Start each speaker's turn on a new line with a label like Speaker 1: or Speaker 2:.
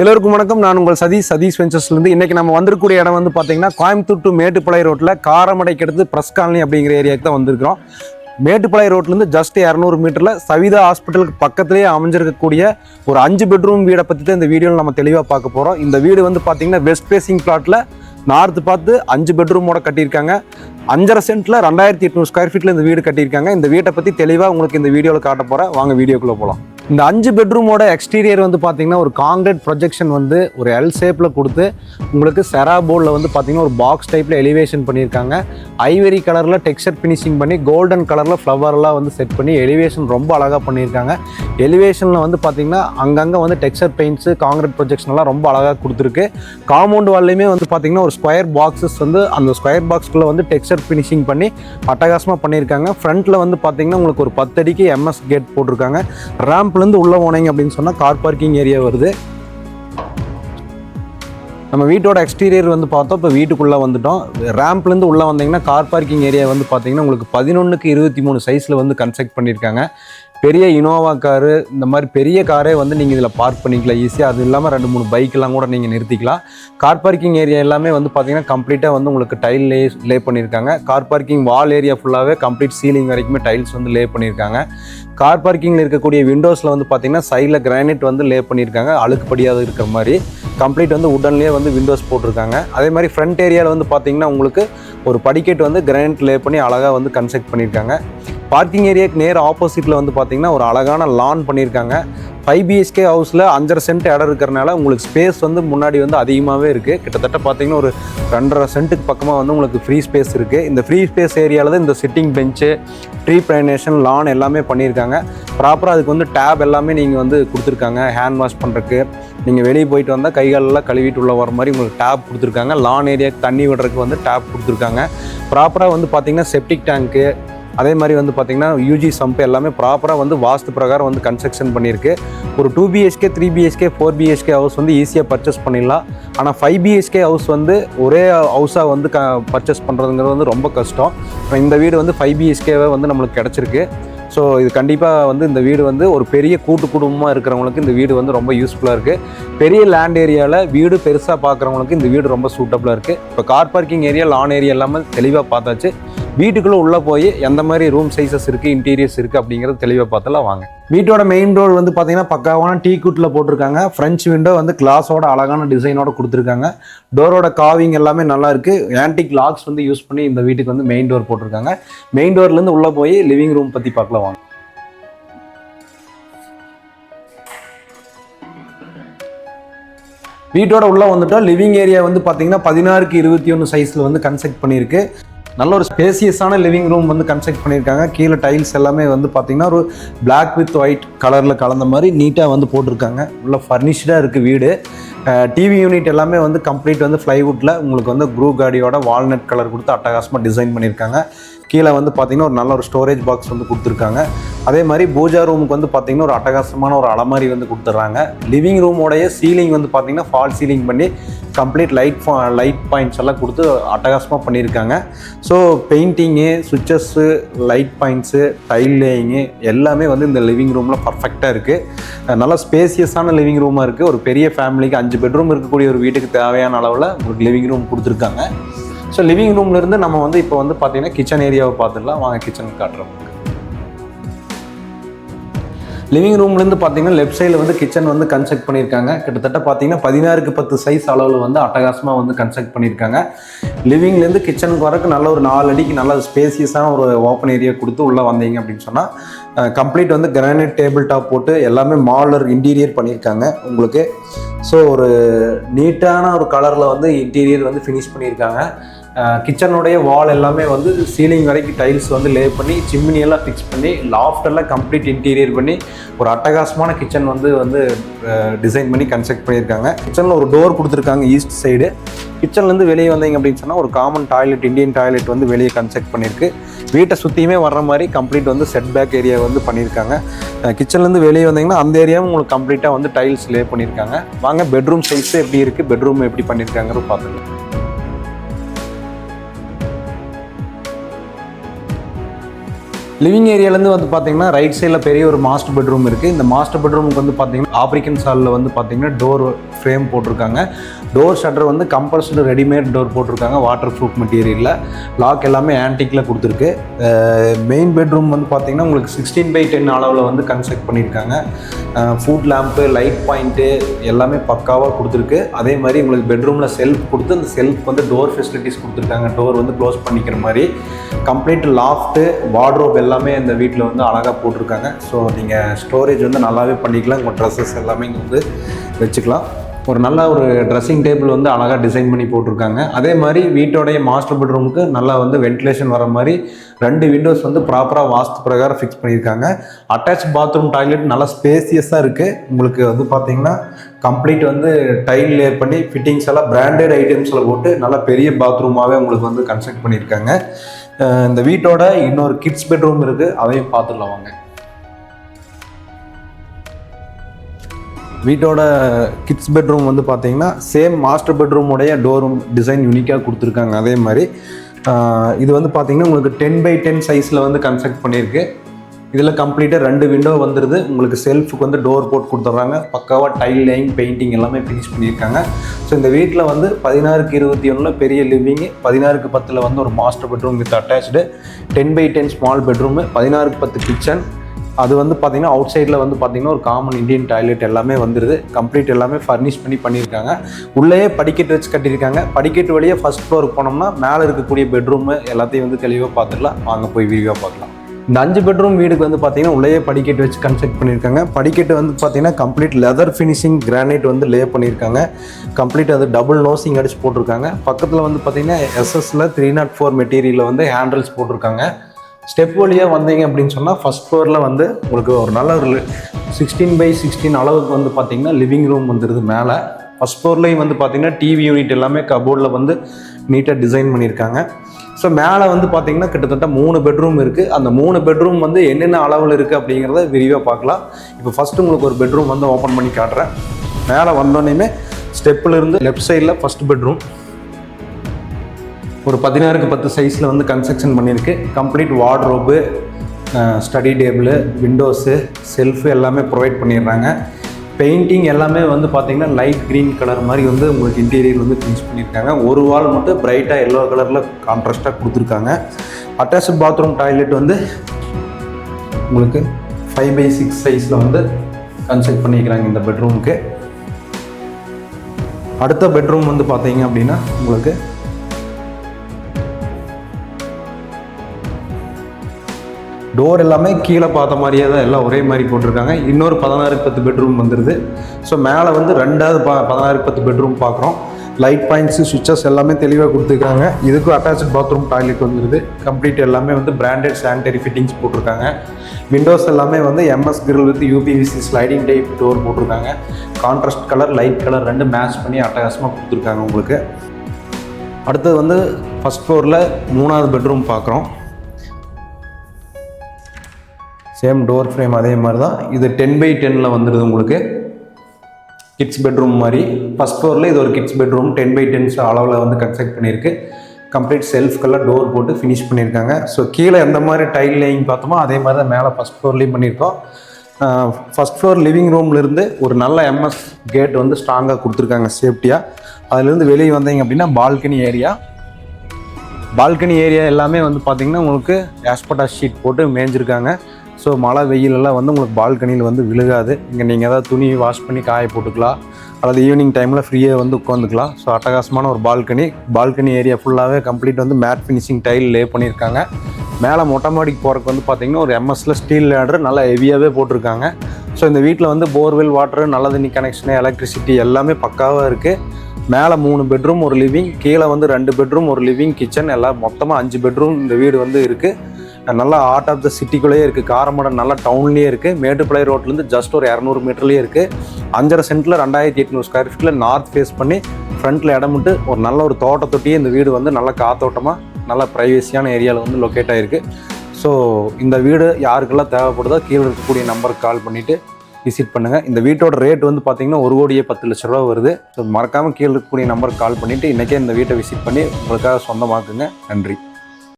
Speaker 1: எல்லோருக்கும் வணக்கம். நான் உங்கள் சதீஷ். சதீஷ் வெஞ்சர்ஸ்லேருந்து இன்றைக்கி நம்ம வந்திருக்கக்கூடிய இடம் வந்து பார்த்தீங்கன்னா கோயம்புத்தூர் டு மேட்டுப்பாளைய ரோட்டில் காரமடைக்கு அடுத்து ப்ரெஸ் காலனி அப்படிங்கிற ஏரியாவுக்கு தான் வந்திருக்கிறோம். மேட்டுப்பாளைய ரோட்லேருந்து ஜஸ்ட் இரநூறு மீட்டரில் சவிதா ஹாஸ்பிட்டலுக்கு பக்கத்துலேயே அமைஞ்சிருக்கக்கூடிய ஒரு அஞ்சு பெட்ரூம் வீடை பற்றி தான் இந்த வீடியோவில் நம்ம தெளிவாக பார்க்க போகிறோம் இந்த வீடு வந்து பார்த்தீங்கன்னா வெஸ்ட் ஃபேசிங் பிளாட்டில் நார்த்து பார்த்து அஞ்சு பெட்ரூமோட கட்டியிருக்காங்க. அஞ்சரை சென்ட்டில் ரெண்டாயிரத்தி எட்நூறு ஸ்கொயர் ஃபீட்டில் இந்த வீடு கட்டியிருக்காங்க. இந்த வீட்டை பற்றி தெளிவாக உங்களுக்கு இந்த வீடியோவில் காட்ட போகிறேன் வாங்க வீடியோக்குள்ளே போகலாம் இந்த அஞ்சு பெட்ரூமோட எக்ஸ்டீரியர் வந்து பார்த்தீங்கன்னா ஒரு காங்கிரீட் ப்ரொஜெக்ஷன் வந்து ஒரு எல் ஷேப்பில் கொடுத்து உங்களுக்கு செரா போர்டில் வந்து பார்த்தீங்கன்னா ஒரு பாக்ஸ் டைப்பில் எலிவேஷன் பண்ணியிருக்காங்க. ஐவரி கலரில் டெக்ஸ்டர் ஃபினிஷிங் பண்ணி கோல்டன் கலரில் ஃப்ளவர்லாம் வந்து செட் பண்ணி எலிவேஷன் ரொம்ப அழகாக பண்ணியிருக்காங்க. எலிவேஷனில் வந்து பார்த்தீங்கன்னா அங்கங்கே வந்து டெக்ஸ்டர் பெயிண்ட்ஸு காங்கிரீட் ப்ரொஜெக்ஷன்லாம் ரொம்ப அழகாக கொடுத்துருக்கு. காம்பவுண்ட் வால்லையுமே வந்து பார்த்தீங்கன்னா ஒரு ஸ்கொயர் பாக்ஸஸ் வந்து அந்த ஸ்கொயர் பாக்ஸ்க்குள்ளே வந்து டெக்ஸ்சர் ஃபினிஷிங் பண்ணி அட்டகாசமாக பண்ணியிருக்காங்க. ஃப்ரண்ட்டில் வந்து பார்த்தீங்கன்னா உங்களுக்கு ஒரு பத்தடிக்கு எம்எஸ் கேட் போட்டிருக்காங்க. ஷாப்லேருந்து உள்ளே போனீங்க அப்படின்னு சொன்னால் கார் பார்க்கிங் ஏரியா வருது. நம்ம வீட்டோட எக்ஸ்டீரியர் வந்து பார்த்தோம். இப்போ வீட்டுக்குள்ளே வந்துட்டோம். ரேம்ப்லேருந்து உள்ளே வந்தீங்கன்னா கார் பார்க்கிங் ஏரியா வந்து பார்த்தீங்கன்னா உங்களுக்கு பதினொன்றுக்கு இருபத்தி மூணு சைஸில் வந்து கன்ஸ்ட்ரக்ட் பண்ணியிருக்காங்க. பெரிய இனோவா காரு இந்த மாதிரி பெரிய காரே வந்து நீங்கள் இதில் பார்க் பண்ணிக்கலாம். ஈஸியாக அது இல்லாமல் ரெண்டு மூணு பைக்கெலாம் கூட நீங்கள் நிறுத்திக்கலாம். கார் பார்க்கிங் ஏரியா எல்லாமே வந்து பார்த்தீங்கன்னா கம்ப்ளீட்டாக வந்து உங்களுக்கு டைல் லே லே பண்ணியிருக்காங்க. கார் பார்க்கிங் வால் ஏரியா ஃபுல்லாகவே கம்ப்ளீட் சீலிங் வரைக்குமே டைல்ஸ் வந்து லே பண்ணியிருக்காங்க. கார் பார்க்கிங்கில் இருக்கக்கூடிய விண்டோஸில் வந்து பார்த்தீங்கன்னா சைடில் கிரானைட் வந்து லே பண்ணியிருக்காங்க. அழுக்குப்படியாக இருக்கிற மாதிரி. கம்ப்ளீட் வந்து உடன்லேயே வந்து விண்டோஸ் போட்டிருக்காங்க. அதே மாதிரி ஃப்ரண்ட் ஏரியாவில் வந்து பார்த்தீங்கன்னா உங்களுக்கு ஒரு படிக்கெட் வந்து கிரானைட் லே பண்ணி அழகாக வந்து கன்ஸ்ட்ரக்ட் பண்ணியிருக்காங்க. பார்க்கிங் ஏரியாவுக்கு நேர் ஆப்போசிட்டில் வந்து பார்த்திங்கன்னா ஒரு அழகான லான் பண்ணியிருக்காங்க. ஃபைவ் பிஹெச்கே ஹவுஸில் அஞ்சரை சென்ட் இடம் இருக்கிறனால உங்களுக்கு ஸ்பேஸ் வந்து முன்னாடி வந்து அதிகமாகவே இருக்குது கிட்டத்தட்ட பார்த்தீங்கன்னா ஒரு ரெண்டரை சென்ட்டுக்கு பக்கமாக வந்து உங்களுக்கு ஃப்ரீ ஸ்பேஸ் இருக்குது இந்த ஃப்ரீ ஸ்பேஸ் ஏரியாவில் தான் இந்த சிட்டிங் பெஞ்சு ட்ரீ ப்ரைனேஷன் லான் எல்லாமே பண்ணியிருக்காங்க. ப்ராப்பராக அதுக்கு வந்து டேப் எல்லாமே நீங்கள் வந்து கொடுத்துருக்காங்க. ஹேண்ட் வாஷ் பண்ணுறதுக்கு நீங்கள் வெளியே போயிட்டு வந்தால் கைகாலெல்லாம் கழுவிட்டு உள்ள வர மாதிரி உங்களுக்கு டேப் கொடுத்துருக்காங்க. லான் ஏரியாவுக்கு தண்ணி விடுறதுக்கு வந்து டேப் கொடுத்துருக்காங்க. ப்ராப்பராக வந்து பார்த்தீங்கன்னா செப்டிக் டேங்க்கு அதே மாதிரி வந்து பார்த்திங்கன்னா யூஜி சம்ப் எல்லாமே ப்ராப்பராக வந்து வாஸ்து பிரகாரம் வந்து கன்ஸ்ட்ரக்ஷன் பண்ணியிருக்கு. ஒரு two BHK three BHK four BHK house வந்து ஈஸியாக பர்ச்சேஸ் பண்ணிடலாம். ஆனால் ஃபைவ் பிஹெச்கே ஹவுஸ் வந்து ஒரே ஹவுஸாக வந்து க பர்ச்சேஸ் பண்ணுறதுங்கிறது வந்து ரொம்ப கஷ்டம். இந்த வீடு வந்து ஃபைவ் பிஹெச்கேவே வந்து நம்மளுக்கு கிடச்சிருக்கு. ஸோ இது கண்டிப்பாக வந்து இந்த வீடு வந்து ஒரு பெரிய கூட்டு குடும்பமாக இருக்கிறவங்களுக்கு இந்த வீடு வந்து ரொம்ப யூஸ்ஃபுல்லாக இருக்குது பெரிய லேண்ட் ஏரியாவில் வீடு பெருசாக பார்க்குறவங்களுக்கு இந்த வீடு ரொம்ப சூட்டபுளாக இருக்குது இப்போ car parking area lawn area எல்லாமே தெளிவாக பார்த்தாச்சு. வீட்டுக்குள்ளே உள்ளே போய் எந்த மாதிரி ரூம் சைஸஸ் இருக்குது இன்டீரியர்ஸ் இருக்குது அப்படிங்கிறது தெளிவாக பார்த்தலாம் வாங்க. வீட்டோட மெயின் டோர் வந்து பார்த்தீங்கன்னா பக்காவான டீ குட்டில் போட்டிருக்காங்க. ஃப்ரெஞ்ச் விண்டோ வந்து கிளாஸோட அழகான டிசைனோட கொடுத்துருக்காங்க. டோரோட காவிங் எல்லாமே நல்லா இருக்குது ஆன்டிக் லாக்ஸ் வந்து யூஸ் பண்ணி இந்த வீட்டுக்கு வந்து மெயின் டோர் போட்டிருக்காங்க. மெயின் டோர்லேருந்து உள்ளே போய் லிவிங் ரூம் பற்றி பார்க்கலாம் வாங்க. வீட்டோட உள்ளே வந்துட்டோம் லிவிங் ஏரியா வந்து பார்த்தீங்கன்னா பதினாறுக்கு இருபத்தி ஒன்று சைஸில் வந்து கன்ஸ்ட்ரக்ட் பண்ணியிருக்கு. நல்ல ஒரு ஸ்பேசியஸான லிவிங் ரூம் வந்து கன்ஸ்ட்ரக்ட் பண்ணியிருக்காங்க. கீழே டைல்ஸ் எல்லாமே வந்து பார்த்தீங்கன்னா ஒரு பிளாக் வித் ஒயிட் கலரில் கலந்த மாதிரி நீட்டாக வந்து போட்டிருக்காங்க. உள்ள ஃபர்னிஷ்டாக இருக்குது வீடு. டிவி யூனிட் எல்லாமே வந்து கம்ப்ளீட் வந்து ஃப்ளைவுட்டில் உங்களுக்கு வந்து குரூ காடியோட வால்நட் கலர் கொடுத்து அட்டகாசமாக டிசைன் பண்ணியிருக்காங்க. கீழே வந்து பார்த்தீங்கன்னா ஒரு நல்ல ஒரு ஸ்டோரேஜ் பாக்ஸ் வந்து கொடுத்துருக்காங்க. அதே மாதிரி பூஜா ரூமுக்கு வந்து பார்த்தீங்கன்னா ஒரு அட்டகாசமான ஒரு அலமாரி வந்து கொடுத்துட்றாங்க. லிவிங் ரூமோடைய சீலிங் வந்து பார்த்தீங்கன்னா ஃபால் சீலிங் பண்ணி கம்ப்ளீட் லைட் லைட் பாயிண்ட்ஸ் எல்லாம் கொடுத்து அட்டகாசமாக பண்ணியிருக்காங்க. So painting switches light points tile laying எல்லாமே வந்து இந்த லிவிங் ரூமில் பர்ஃபெக்டாக இருக்குது நல்ல ஸ்பேசியஸான லிவிங் ரூமாக இருக்குது ஒரு பெரிய ஃபேமிலிக்கு அஞ்சு பெட்ரூம் இருக்கக்கூடிய ஒரு வீட்டுக்கு தேவையான அளவில் ஒரு லிவிங் ரூம் கொடுத்துருக்காங்க. ஸோ லிவிங் ரூம்லேருந்து நம்ம வந்து இப்போ வந்து பார்த்தீங்கன்னா கிச்சன் ஏரியாவை பார்த்துடலாம் வாங்க கிச்சன் காட்டுறோம் லிவிங் ரூம்லேருந்து பார்த்தீங்கன்னா லெஃப்ட் சைடில் வந்து கிச்சன் வந்து கன்ஸ்ட்ரக்ட் பண்ணியிருக்காங்க கிட்டத்தட்ட பார்த்தீங்கன்னா பதினாறுக்கு பத்து சைஸ் அளவில் வந்து அட்டகாசமாக வந்து கன்ஸ்ட்ரக்ட் பண்ணியிருக்காங்க லிவிங்லேருந்து கிச்சனுக்கு வரக்கு நல்ல ஒரு நாலு அடிக்கு நல்ல ஸ்பேசியஸான ஒரு ஓப்பன் ஏரியா கொடுத்து உள்ளே வந்தீங்க அப்படின்னு சொன்னால் கம்ப்ளீட் வந்து கிரானைட் டேபிள் டாப் போட்டு எல்லாமே மாலர் இன்டீரியர் பண்ணியிருக்காங்க உங்களுக்கு. ஸோ ஒரு நீட்டான ஒரு கலரில் வந்து இன்டீரியர் வந்து ஃபினிஷ் பண்ணியிருக்காங்க கிச்சனுடைய வால் எல்லாமே வந்து சீலிங் வரைக்கும் டைல்ஸ் வந்து லே பண்ணி சிம்னி எல்லாம் ஃபிக்ஸ் பண்ணி லாஃப்டெல்லாம் கம்ப்ளீட் இன்டீரியர் பண்ணி ஒரு அட்டகாசமான கிச்சன் வந்து வந்து டிசைன் பண்ணி கன்ஸ்ட்ரக்ட் பண்ணியிருக்காங்க. கிச்சனில் ஒரு டோர் கொடுத்துருக்காங்க ஈஸ்ட் சைடு கிச்சன்லேருந்து வெளியே வந்தீங்க அப்படின்னு சொன்னால் ஒரு காமன் டாய்லெட் இந்தியன் டாய்லெட் வந்து வெளியே கன்ஸ்ட்ரக்ட் பண்ணியிருக்கு. வீட்டை சுற்றியுமே வர்ற மாதிரி கம்ப்ளீட் வந்து செட் பேக் ஏரியா வந்து பண்ணியிருக்காங்க. கிச்சன்லேருந்து வெளியே வந்தீங்கன்னா அந்த ஏரியாவும் உங்களுக்கு கம்ப்ளீட்டாக வந்து டைல்ஸ் லே பண்ணியிருக்காங்க. வாங்க பெட்ரூம் சைஸ் எப்படி இருக்குது பெட்ரூம் எப்படி பண்ணியிருக்காங்கன்னு பார்த்துக்கலாம். லிவிங் ஏரியாலேருந்து வந்து பார்த்தீங்கன்னா ரைட் சைடில் பெரிய ஒரு மாஸ்டர் பெட்ரூம் இருக்குது இந்த மாஸ்டர் பெட்ரூமுக்கு வந்து பார்த்தீங்கன்னா ஆப்ரிக்கன் சாலில் வந்து பார்த்தீங்கன்னா டோர் ஃப்ரேம் போட்டிருக்காங்க. டோர் ஷட்டர் வந்து கம்பல்சரி ரெடிமேட் டோர் போட்டிருக்காங்க வாட்டர் ப்ரூஃப் மெட்டீரியலில் லாக் எல்லாமே ஆன்டிக்கில் கொடுத்துருக்கு. மெயின் பெட்ரூம் வந்து பார்த்தீங்கன்னா உங்களுக்கு சிக்ஸ்டீன் பை டென் அளவில் வந்து கன்ஸ்ட்ரக்ட் பண்ணியிருக்காங்க. ஃபுட் லேம்ப்பு லைட் பாயிண்ட்டு எல்லாமே பக்காவாக கொடுத்துருக்கு. அதே மாதிரி உங்களுக்கு பெட்ரூமில் செல்ஃப் கொடுத்து அந்த செல்ஃப் வந்து டோர் ஃபெசிலிட்டிஸ் கொடுத்துருக்காங்க. டோர் வந்து க்ளோஸ் பண்ணிக்கிற மாதிரி. கம்ப்ளீட் லாஃப்ட்டு வார்ட்ரோப் எல்லாமே இந்த வீட்டில் வந்து அழகாக போட்டிருக்காங்க. ஸோ நீங்கள் ஸ்டோரேஜ் வந்து நல்லாவே பண்ணிக்கலாம். உங்கள் ட்ரெஸ்ஸஸ் எல்லாமே இங்கே வந்து வச்சுக்கலாம். ஒரு நல்ல ஒரு ட்ரெஸ்ஸிங் டேபிள் வந்து அழகாக டிசைன் பண்ணி போட்டிருக்காங்க. அதே மாதிரி வீட்டோடைய மாஸ்டர் பெட்ரூமுக்கு நல்லா வந்து வென்டிலேஷன் வர மாதிரி ரெண்டு விண்டோஸ் வந்து ப்ராப்பராக வாஸ்து பிரகாரம் ஃபிக்ஸ் பண்ணியிருக்காங்க. அட்டாச் பாத்ரூம் டாய்லெட் நல்லா ஸ்பேசியஸாக இருக்குது உங்களுக்கு வந்து பார்த்திங்கன்னா கம்ப்ளீட் வந்து டைல் லேர் பண்ணி ஃபிட்டிங்ஸ் எல்லாம் பிராண்டட் ஐட்டம்ஸில் போட்டு நல்லா பெரிய பாத்ரூமாகவே உங்களுக்கு வந்து கன்ஸ்ட்ரக்ட் பண்ணியிருக்காங்க. இந்த வீட்டோட இன்னொரு கிட்ஸ் பெட்ரூம் இருக்குது அதையும் பார்த்துடலாம் வாங்க. வீட்டோட கிட்ஸ் பெட்ரூம் வந்து பார்த்தீங்கன்னா சேம் மாஸ்டர் பெட்ரூமுடைய டோரும் டிசைன் யூனிக்காக கொடுத்துருக்காங்க. அதே மாதிரி இது வந்து பார்த்தீங்கன்னா உங்களுக்கு டென் பை டென் சைஸில் வந்து கன்ஸ்ட்ரக்ட் பண்ணியிருக்கு. இதில் கம்ப்ளீட்டாக ரெண்டு விண்டோ வந்துடுது உங்களுக்கு செல்ஃபுக்கு வந்து டோர் போட்டு கொடுத்துட்றாங்க. பக்காவாக டைல் லைன் பெயிண்டிங் எல்லாமே ஃபினிஷ் பண்ணியிருக்காங்க. ஸோ இந்த வீட்டில் வந்து பதினாறுக்கு இருபத்தி ஒன்றில் பெரிய லிவிங்கு பதினாறுக்கு பத்தில் வந்து ஒரு master bedroom with attach ten by ten small bedroom பதினாறுக்கு பத்து கிச்சன் அது வந்து பார்த்திங்கன்னா அவுட் சைடில் வந்து பார்த்தீங்கன்னா ஒரு காமன் இந்தியன் டாய்லெட் எல்லாமே வந்துடுது கம்ப்ளீட் எல்லாமே ஃபர்னிஷ் பண்ணி பண்ணியிருக்காங்க. உள்ளேயே படிக்கட்டு வச்சு கட்டியிருக்காங்க. படிக்கட்டு வழியே ஃபர்ஸ்ட் ஃப்ளோருக்கு போனோம்னா மேலே இருக்கக்கூடிய பெட்ரூமு எல்லாத்தையும் வந்து தெளிவாக பார்த்துடலாம். வாங்க போய் விரிவாக பார்க்கலாம். இந்த அஞ்சு பெட்ரூம் வீடுக்கு வந்து பார்த்தீங்கன்னா உள்ளேயே படிக்கட்டு வச்சு கன்ஸ்ட்ரக்ட் பண்ணியிருக்காங்க. படிக்கட்டு வந்து பார்த்தீங்கன்னா கம்ப்ளீட் லெதர் ஃபினிஷிங் கிரானைட் வந்து லே பண்ணியிருக்காங்க. கம்ப்ளீட் அது டபுள் நோசிங் அடிச்சு போட்டிருக்காங்க. பக்கத்தில் வந்து பார்த்தீங்கன்னா எஸ்எஸ்ல த்ரீ நாட் ஃபோர் மெட்டீரியலில் வந்து ஹேண்டில்ஸ் போட்டிருக்காங்க. ஸ்டெப் வழியாக வந்தீங்க அப்படின்னு சொன்னால் ஃபஸ்ட் ஃப்ளோரில் வந்து உங்களுக்கு ஒரு நல்ல ஒரு சிக்ஸ்டீன் பை சிக்ஸ்டீன் அளவுக்கு வந்து பார்த்தீங்கன்னா லிவிங் ரூம் வந்துடுது மேலே. ஃபஸ்ட் ஃப்ளோர்லேயும் வந்து பார்த்தீங்கன்னா டிவி யூனிட் எல்லாமே கபோர்டில் வந்து நீட்டாக டிசைன் பண்ணியிருக்காங்க ஸோ மேலே வந்து பார்த்தீங்கன்னா கிட்டத்தட்ட மூணு பெட்ரூம் இருக்குது அந்த மூணு பெட்ரூம் வந்து என்னென்ன அளவில் இருக்குது அப்படிங்கிறத விரிவாக பார்க்கலாம். இப்போ ஃபஸ்ட்டு உங்களுக்கு ஒரு பெட்ரூம் வந்து ஓப்பன் பண்ணி காட்டுறேன். மேலே வந்தோடனேயுமே ஸ்டெப்பில் இருந்து லெஃப்ட் சைடில் ஃபஸ்ட் பெட்ரூம் ஒரு பதினாறுக்கு பத்து சைஸில் வந்து கன்ஸ்ட்ரக்ஷன் பண்ணியிருக்கு complete wardrobe study table windows shelf எல்லாமே ப்ரொவைட் பண்ணிடுறாங்க. பெயிண்டிங் எல்லாமே வந்து பார்த்தீங்கன்னா லைட் க்ரீன் கலர் மாதிரி வந்து உங்களுக்கு இன்டீரியர் வந்து ஃபினிஷ் பண்ணியிருக்காங்க. ஒரு வால் மட்டும் பிரைட்டாக எல்லோ கலரில் கான்ட்ராஸ்ட்டாக கொடுத்துருக்காங்க. அட்டாச்சு பாத்ரூம் டாய்லெட் வந்து உங்களுக்கு ஃபைவ் பை சிக்ஸ் சைஸில் வந்து கன்ஸ்ட்ரக்ட் பண்ணிக்கிறாங்க இந்த பெட்ரூமுக்கு அடுத்த பெட்ரூம் வந்து பார்த்தீங்க அப்படின்னா உங்களுக்கு டோர் எல்லாமே கீழே பார்த்த மாதிரியே தான் எல்லாம் ஒரே மாதிரி போட்டிருக்காங்க. இன்னொரு பதினாறு பத்து பெட்ரூம் வந்துடுது ஸோ மேலே வந்து ரெண்டாவது ப பதினாறு பத்து பெட்ரூம் பார்க்குறோம். லைட் பாயிண்ட்ஸு சுவிச்சஸ் எல்லாமே தெளிவாக கொடுத்துருக்காங்க. இதுக்கும் அட்டாச்சு பாத்ரூம் டாய்லெட் வந்துடுது கம்ப்ளீட் எல்லாமே வந்து பிராண்டட் சானிடரி ஃபிட்டிங்ஸ் போட்டிருக்காங்க. விண்டோஸ் எல்லாமே வந்து MS grill with UPVC sliding type door போட்டிருக்காங்க. கான்ட்ராஸ்ட் கலர் லைட் கலர் ரெண்டு மேட்ச் பண்ணி அட்டகாசமாக கொடுத்துருக்காங்க உங்களுக்கு. அடுத்தது வந்து ஃபஸ்ட் ஃப்ளோரில் மூணாவது பெட்ரூம் பார்க்குறோம். சேம் டோர் ஃப்ரேம் அதே மாதிரி தான் இது டென் பை டென்னில் வந்துடுது உங்களுக்கு. கிட்ஸ் பெட்ரூம் மாதிரி. ஃபஸ்ட் ஃப்ளோரில் இது ஒரு kids bedroom ten by tens அளவில் வந்து கன்ஸ்ட்ரக்ட் பண்ணியிருக்கு. கம்ப்ளீட் செல்ஃப்கெல்லாம் டோர் போட்டு ஃபினிஷ் பண்ணியிருக்காங்க. ஸோ கீழே எந்த மாதிரி டைல் லேயிங் பார்த்தோமோ அதே மாதிரி தான் மேலே ஃபஸ்ட் ஃப்ளோர்லேயும் பண்ணியிருக்கோம். ஃபஸ்ட் ஃப்ளோர் லிவிங் ரூம்லேருந்து ஒரு நல்ல எம்எஸ் கேட் வந்து ஸ்ட்ராங்காக கொடுத்துருக்காங்க சேஃப்டியாக அதுலேருந்து வெளியே வந்தீங்க அப்படின்னா பால்கனி ஏரியா பால்கனி ஏரியா எல்லாமே வந்து பார்த்திங்கன்னா உங்களுக்கு ஆஸ்பட்டா ஷீட் போட்டு மேய்ஞ்சிருக்காங்க. ஸோ மழை வெயிலெல்லாம் வந்து உங்களுக்கு பால்கனியில் வந்து விழுகாது. இங்கே நீங்கள் ஏதாவது துணி வாஷ் பண்ணி காய போட்டுக்கலாம். அல்லது ஈவினிங் டைமில் ஃப்ரீயாக வந்து உட்காந்துக்கலாம் ஸோ அட்டகாசமான ஒரு பால்கனி பால்கனி ஏரியா ஃபுல்லாகவே கம்ப்ளீட் வந்து மேட் ஃபினிஷிங் டைல் லே பண்ணியிருக்காங்க. மேலே மொட்டை மாடிக்கு போகிறக்கு வந்து பார்த்திங்கன்னா ஒரு எம்எஸ்சில் ஸ்டீல் லேடர் நல்லா ஹெவியாகவே போட்டிருக்காங்க. ஸோ இந்த வீட்டில் வந்து போர்வெல் வாட்டர் நல்ல தண்ணி கனெக்ஷனு எலக்ட்ரிசிட்டி எல்லாமே பக்காவாக இருக்குது மேலே மூணு பெட்ரூம் ஒரு லிவிங் கீழே வந்து ரெண்டு பெட்ரூம் ஒரு லிவிங் கிச்சன் எல்லாம் மொத்தமாக அஞ்சு பெட்ரூம் இந்த வீடு வந்து இருக்குது நல்லா ஆர்ட் ஆஃப் த சிட்டிக்குள்ளேயே இருக்குது காரமடம் நல்லா டவுன்லேயே இருக்குது மேட்டுப்பாளைய ரோட்லேருந்து ஜஸ்ட் ஒரு இரநூறு மீட்டர்லேயே இருக்குது அஞ்சரை சென்ட்டில் ரெண்டாயிரத்தி எட்நூறு ஸ்கொயர் ஃபீட்டில் நார்த் ஃபேஸ் பண்ணி ஃப்ரண்ட்டில் இடம் விட்டு ஒரு நல்ல ஒரு தோட்டத்தொட்டியே இந்த வீடு வந்து நல்ல காத்தோட்டமாக நல்ல ப்ரைவேசியான ஏரியாவில் வந்து லொக்கேட் ஆகிருக்கு ஸோ இந்த வீடு யாருக்கெல்லாம் தேவைப்படுதோ கீழே இருக்கக்கூடிய நம்பருக்கு கால் பண்ணிவிட்டு விசிட் பண்ணுங்கள் இந்த வீட்டோட ரேட் வந்து பார்த்தீங்கன்னா ஒரு கோடியே பத்து லட்ச ரூபா வருது. ஸோ மறக்காமல் கீழே இருக்கக்கூடிய நம்பருக்கு கால் பண்ணிவிட்டு இன்றைக்கே இந்த வீட்டை விசிட் பண்ணி உங்களுக்காக சொந்தமாக்குங்க. நன்றி.